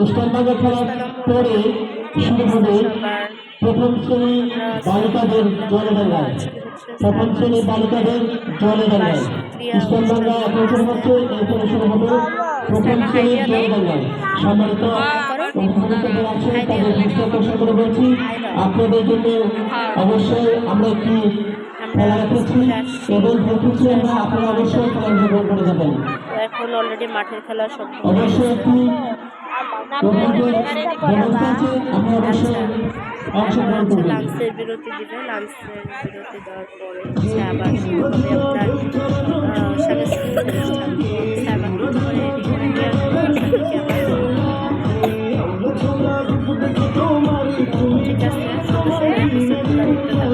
ইস্টানবার্গের খেলার পরে শুরু হবে প্রথম শ্রেণি বালিকাদের জলে ডাঙ্গায় প্রথম শ্রেণি বালিকাদের এখন শুরু হচ্ছে, এরপরে শুরু হবে প্রথম শ্রেণির জলে ডাঙ্গায় সম্মানিত আপনাদের জন্য অবশ্যই আমরা একটি খেলা রেখেছি এবং রেখেছি আমরা আপনারা অবশ্যই খেলা অংশগ্রহণ করে যাবেন। এখন অলরেডি মাঠের খেলা সম্পূর্ণ অবশ্যই একটি ব্যবস্থা অবশ্যই অংশগ্রহণ করবেন। লাঞ্চের বিরতি দিবে লাঞ্চের বিরতি দেওয়ার পরে আবার 就做你的主人。